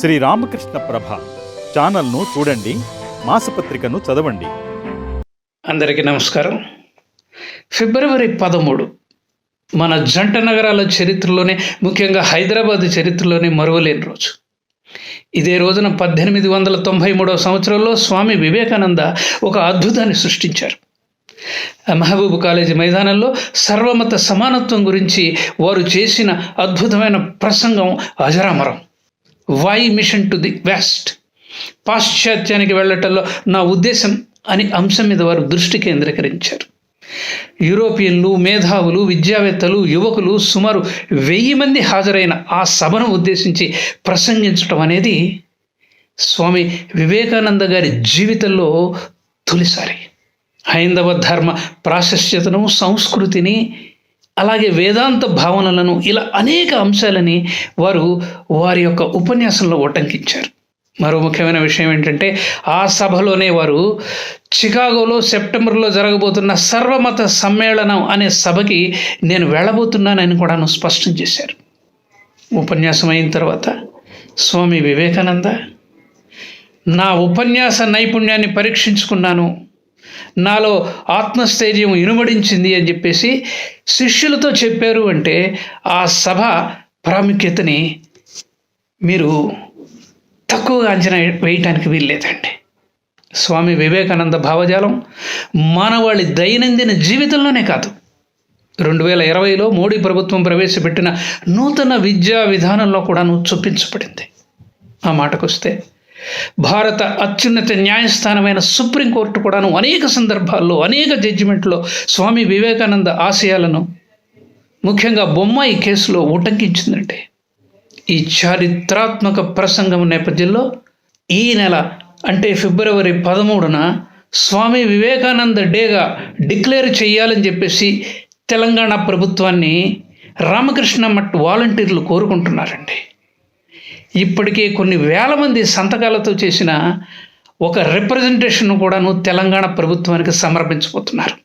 శ్రీ రామకృష్ణ ప్రభ. ఛానల్ను చూడండి మాసపత్రికను చదవండి. అందరికీ నమస్కారం. ఫిబ్రవరి పదమూడు మన జంట నగరాల చరిత్రలోనే ముఖ్యంగా హైదరాబాద్ చరిత్రలోనే మరువలేని రోజు. ఇదే రోజున పద్దెనిమిది వందల తొంభై మూడవ సంవత్సరంలో స్వామి వివేకానంద ఒక అద్భుతాన్ని సృష్టించారు. మహబూబ్ కాలేజీ మైదానంలో సర్వమత సమానత్వం గురించి వారు చేసిన అద్భుతమైన ప్రసంగం అజరామరం. Why mission to the west పాశ్చాత్యానికి వెళ్ళటంలో నా ఉద్దేశం అని అంశం మీద వారు దృష్టి కేంద్రీకరించారు. యూరోపియన్లు మేధావులు విద్యావేత్తలు యువకులు సుమారు వెయ్యి మంది హాజరైన ఆ సభను ఉద్దేశించి ప్రసంగించటం అనేది స్వామి వివేకానంద గారి జీవితంలో తొలిసారి. హైందవ ధర్మ ప్రాశస్యతను సంస్కృతిని అలాగే వేదాంత భావనలను ఇలా అనేక అంశాలని వారు వారి యొక్క ఉపన్యాసంలో ఉటంకించారు. మరో ముఖ్యమైన విషయం ఏంటంటే ఆ సభలోనే వారు చికాగోలో సెప్టెంబర్లో జరగబోతున్న సర్వమత సమ్మేళనం అనే సభకి నేను వెళ్ళబోతున్నానని కూడాను స్పష్టం చేశారు. ఉపన్యాసం అయిన తర్వాత స్వామి వివేకానంద నా ఉపన్యాస నైపుణ్యాన్ని పరీక్షించుకున్నాను. నాలో ఆత్మస్థైర్యం ఇనుమడించింది అని చెప్పేసి శిష్యులతో చెప్పారు అంటే ఆ సభ ప్రాముఖ్యతని మీరు తక్కువగా అంచనా వేయటానికి వీల్లేదండి. స్వామి వివేకానంద భావజాలం మానవాళి దైనందిన జీవితంలోనే కాదు. రెండు వేల ఇరవైలో మోడీ ప్రభుత్వం ప్రవేశపెట్టిన నూతన విద్యా విధానంలో కూడాను చొప్పించబడింది. ఆ మాటకొస్తే భారత అత్యున్నత న్యాయస్థానమైన సుప్రీంకోర్టు కూడాను అనేక సందర్భాల్లో అనేక జడ్జిమెంట్లో స్వామి వివేకానంద ఆశయాలను ముఖ్యంగా బొమ్మాయి కేసులో ఉటంకించిందంటే ఈ చారిత్రాత్మక ప్రసంగం నేపథ్యంలో ఈ నెల అంటే ఫిబ్రవరి పదమూడున స్వామి వివేకానంద డేగా డిక్లేర్ చేయాలని చెప్పేసి తెలంగాణ ప్రభుత్వాన్ని రామకృష్ణ మఠ్ వాలంటీర్లు కోరుకుంటున్నారండి. ఇప్పటికే కొన్ని వేల మంది సంతకాలతో చేసిన ఒక రిప్రజెంటేషన్ కూడాను తెలంగాణ ప్రభుత్వానికి సమర్పించబోతున్నారు.